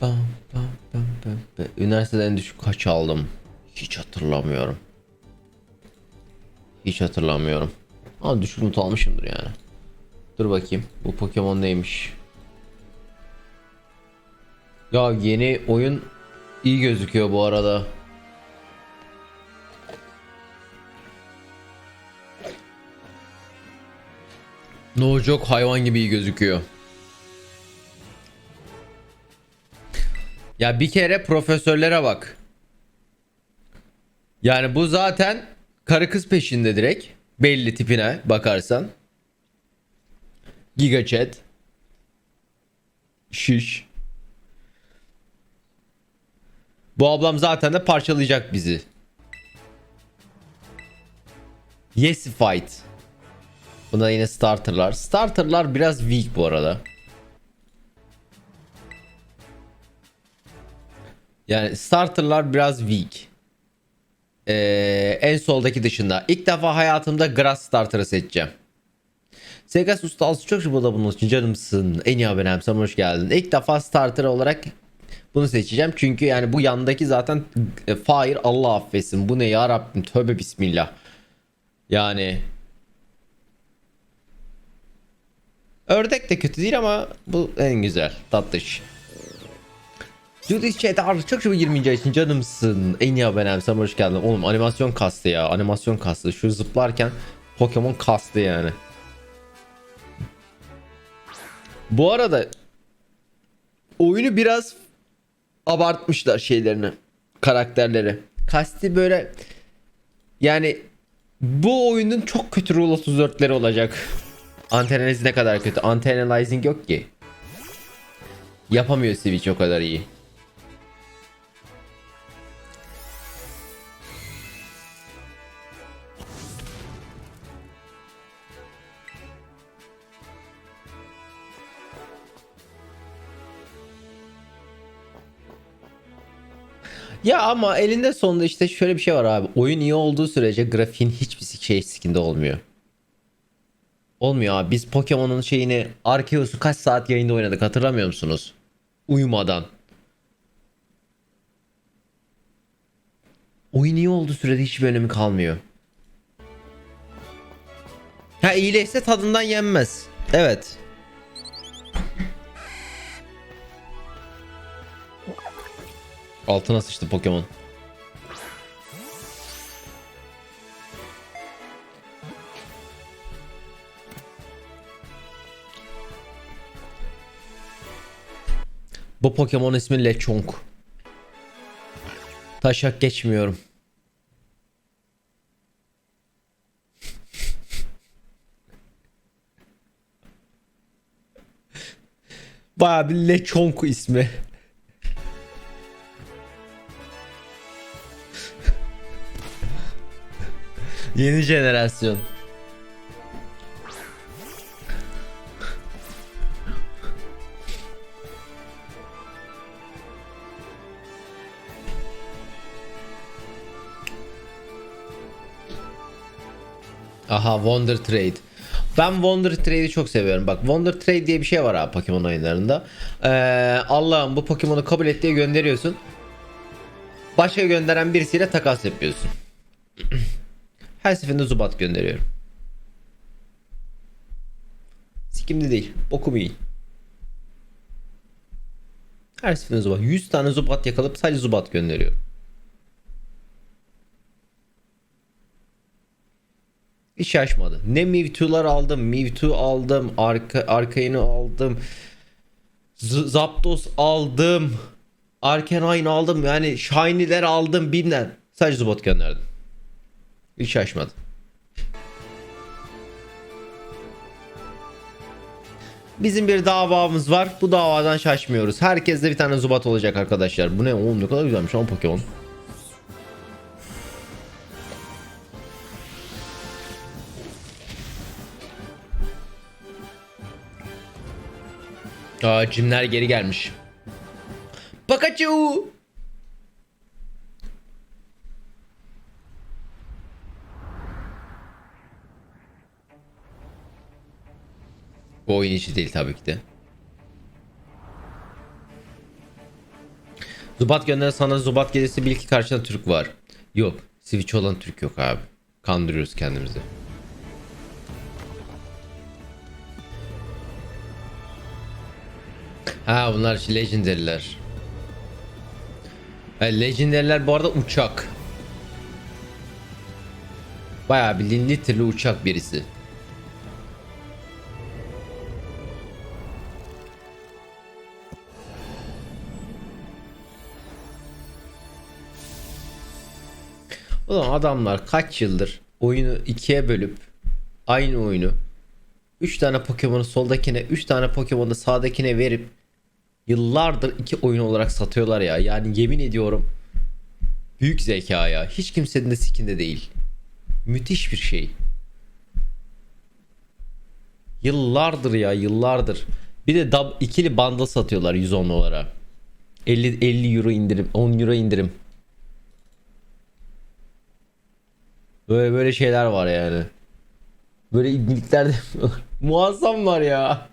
Bam, bam, bam, bam, bam. Üniversitede en düşük kaç aldım? Hiç hatırlamıyorum. Hiç hatırlamıyorum. Ama düşük not almışımdır yani. Dur bakayım. Bu Pokemon neymiş? Ya yeni oyun iyi gözüküyor bu arada. No joke hayvan gibi iyi gözüküyor. Ya bir kere profesörlere bak. Yani bu zaten karı kız peşinde direkt. Belli tipine bakarsan. Giga chat. Şiş. Bu ablam zaten de parçalayacak bizi. Yes fight. Bunda yine starterlar. Starterlar biraz weak bu arada. Yani starterlar biraz weak. Ee, en soldaki dışında. İlk defa hayatımda grass starter'ı seçeceğim. Segas ustası çok şıbıda bunun için canımsın. En iyi abonem sen hoş geldin. İlk defa starter olarak bunu seçeceğim. Çünkü yani bu yandaki zaten e, Fire Allah affetsin. Bu ne ya Rabbim tövbe bismillah. Yani Ördek de kötü değil ama bu en güzel. Tatlış. Judith Cheddar çok şu 20. ay için canımsın. En iyi abonem sen hoş geldin. Oğlum animasyon kastı ya. Animasyon kastı. Şu zıplarken Pokemon kastı yani. Bu arada oyunu biraz abartmışlar şeylerini. Karakterleri. Kasti böyle yani bu oyunun çok kötü Rule 34'leri olacak. Antenaliz ne kadar kötü. Antenalizing yok ki. Yapamıyor Switch o kadar iyi. Ya ama elinde sonunda işte şöyle bir şey var abi. Oyun iyi olduğu sürece grafiğin hiçbir şey skinde olmuyor. Olmuyor abi. Biz Pokemon'un şeyini Arceus'u kaç saat yayında oynadık hatırlamıyor musunuz? Uyumadan. Oyun iyi olduğu sürede hiçbir önemi kalmıyor. Ha iyileşse tadından yenmez. Evet. Altına sıçtı Pokemon. Bu Pokemon ismi Lechonk. Taşak geçmiyorum. Baya bir Lechonk ismi. Yeni jenerasyon. Aha Wonder Trade. Ben Wonder Trade'i çok seviyorum. Bak Wonder Trade diye bir şey var abi Pokemon oyunlarında. Ee, Allah'ım bu Pokemon'u kabul et diye gönderiyorsun. Başka gönderen birisiyle takas yapıyorsun. Her seferinde Zubat gönderiyorum. Sikimde değil. Bokumu yiyin. Her seferinde Zubat. 100 tane Zubat yakalayıp sadece Zubat gönderiyorum. Hiç şaşmadı. Ne Mewtwo'lar aldım. Mewtwo aldım. Arka, Arcane'i aldım. Z- Zapdos aldım. Arcanine aldım. Yani Shiny'ler aldım. Bilmem. Sadece Zubat gönderdim. Hiç şaşmadım. Bizim bir davamız var. Bu davadan şaşmıyoruz. Herkeste bir tane Zubat olacak arkadaşlar. Bu ne oğlum ne kadar güzelmiş ama Pokemon. Aa cimler geri gelmiş. Pikachu! Bu oyun içi değil tabii ki de. Zubat gönder sana Zubat gelirse bil ki karşında Türk var. Yok. Switch olan Türk yok abi. Kandırıyoruz kendimizi. Ha bunlar legendary'ler. Legendary'ler bu arada uçak. Bayağı bildiğin litreli uçak birisi. Ulan adamlar kaç yıldır oyunu ikiye bölüp aynı oyunu 3 tane Pokemon'u soldakine 3 tane Pokemon'u sağdakine verip yıllardır iki oyun olarak satıyorlar ya. Yani yemin ediyorum büyük zeka ya. Hiç kimsenin de sikinde değil. Müthiş bir şey. Yıllardır ya yıllardır. Bir de dub, ikili bundle satıyorlar 110 dolara. 50 50 euro indirim, 10 euro indirim. Böyle böyle şeyler var yani. Böyle ibnelikler de muazzam var ya.